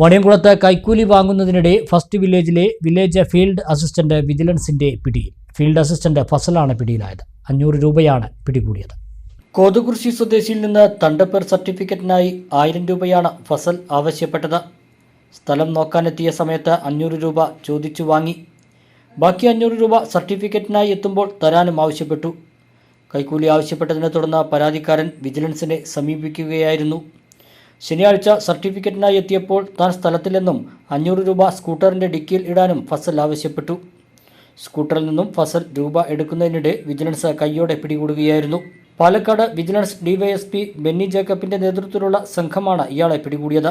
വണിയംകുളത്ത് കൈക്കൂലി വാങ്ങുന്നതിനിടെ ഫസ്റ്റ് വില്ലേജിലെ വില്ലേജ് ഫീൽഡ് അസിസ്റ്റന്റ് വിജിലൻസിന്റെ പിടിയിൽ ഫീൽഡ് അസിസ്റ്റന്റ് ഫസലാണ് പിടിയിലായത്. അഞ്ഞൂറ് രൂപയാണ് പിടികൂടിയത്. കോതുകുർശി സ്വദേശിയിൽ നിന്ന് തണ്ടപ്പേർ സർട്ടിഫിക്കറ്റിനായി ആയിരം രൂപയാണ് ഫസൽ ആവശ്യപ്പെട്ടത്. സ്ഥലം നോക്കാനെത്തിയ സമയത്ത് അഞ്ഞൂറ് രൂപ ചോദിച്ചു വാങ്ങി. ബാക്കി അഞ്ഞൂറ് രൂപ സർട്ടിഫിക്കറ്റിനായി എത്തുമ്പോൾ തരാനും ആവശ്യപ്പെട്ടു. കൈക്കൂലി ആവശ്യപ്പെട്ടതിനെ തുടർന്ന് പരാതിക്കാരൻ വിജിലൻസിനെ സമീപിക്കുകയായിരുന്നു. ശനിയാഴ്ച സർട്ടിഫിക്കറ്റിനായി എത്തിയപ്പോൾ താൻ സ്ഥലത്തില്ലെന്നും അഞ്ഞൂറ് രൂപ സ്കൂട്ടറിന്റെ ഡിക്കിയിൽ ഇടാനും ഫസൽ ആവശ്യപ്പെട്ടു. സ്കൂട്ടറിൽ നിന്നും ഫസൽ രൂപ എടുക്കുന്നതിനിടെ വിജിലൻസ് കൈയോടെ പിടികൂടുകയായിരുന്നു. പാലക്കാട് വിജിലൻസ് ഡിവൈഎസ്പി ബെന്നി ജേക്കബിന്റെ നേതൃത്വത്തിലുള്ള സംഘമാണ് ഇയാളെ പിടികൂടിയത്.